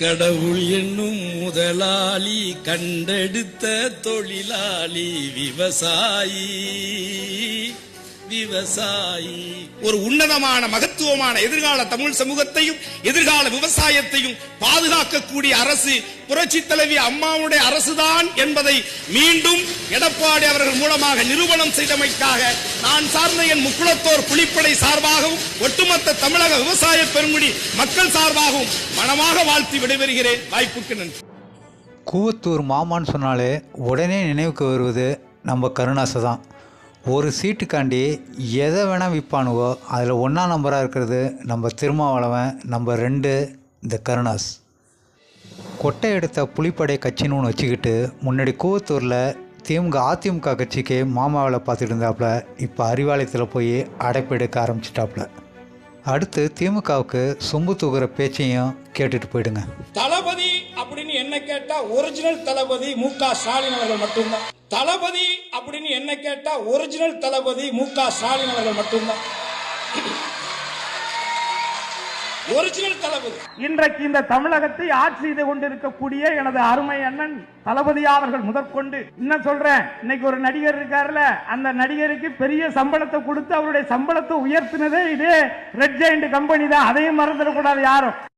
கடவுள் என்னும் முதலாளி கண்டெடுத்த தொழிலாளி விவசாயி. விவசாயி. ஒரு உன்னதமான மகத்துவமான எதிர்கால தமிழ் சமூகத்தையும் எதிர்கால விவசாயத்தையும் பாதுகாக்கக்கூடிய அரசு புரட்சி தலைவி அம்மாவுடைய அரசுதான் என்பதை மீண்டும் எடப்பாடி அவர்கள் மூலமாக நிரூபணம் செய்தமைக்காக நான் சார்ந்த என் முக்குளத்தோர் புலிப்படை சார்பாகவும் ஒட்டுமொத்த தமிழக விவசாய பெருங்குடி மக்கள் சார்பாகவும் மனமாக வாழ்த்தி விடைபெறுகிறேன். வாய்ப்புக்கு நன்றி. கூவத்தூர் மாமான்னு சொன்னாலே உடனே நினைவுக்கு வருவது நம்ம கருணாசை தான். ஒரு சீட்டுக்காண்டி எதை வேணால் விற்பானுவோ அதில் ஒன்றா நம்பராக இருக்கிறது நம்ம திருமாவளவன் நம்ம ரெண்டு இந்த கருணாஸ். கொட்டை எடுத்த புலிப்படை கட்சின்னு ஒன்று வச்சுக்கிட்டு முன்னாடி கூவத்தூரில் திமுக அதிமுக கட்சிக்கு மாமாவில் பார்த்துட்டு இருந்தாப்புல இப்போ அறிவாலயத்தில் போய் அடைப்பு எடுக்க ஆரம்பிச்சிட்டாப்புல அடுத்து திமுகவுக்கு சொம்பு தூக்குற பேச்சையும் கேட்டுட்டு போயிடுங்க. அப்படின்னு என்ன கேட்டா ஒரிஜினல் தளபதி மு க ஸ்டாலின் அவர்கள் மட்டும்தான். தளபதி அப்படின்னு என்ன கேட்டா ஒரிஜினல் தளபதி மு க ஸ்டாலின் அவர்கள் மட்டும்தான். ஒரிஜினல் தளபதி. இன்றைக்கு இந்த தமிழகத்தை ஆட்சி செய்து கொண்டிருக்கக்கூடிய எனது அருமை அண்ணன் தளபதி அவர்கள் முதற்கொண்டு என்ன சொல்றேன்? இன்னைக்கு ஒரு நடிகர் இருக்காருல அந்த நடிகருக்கு பெரிய சம்பளத்தை கொடுத்து அவருடைய சம்பளத்தை உயர்த்தினதே இதே ரெட் ஜெயிண்ட் கம்பெனி தான். அதையும் மறந்துடக்கூடாது யாரும்.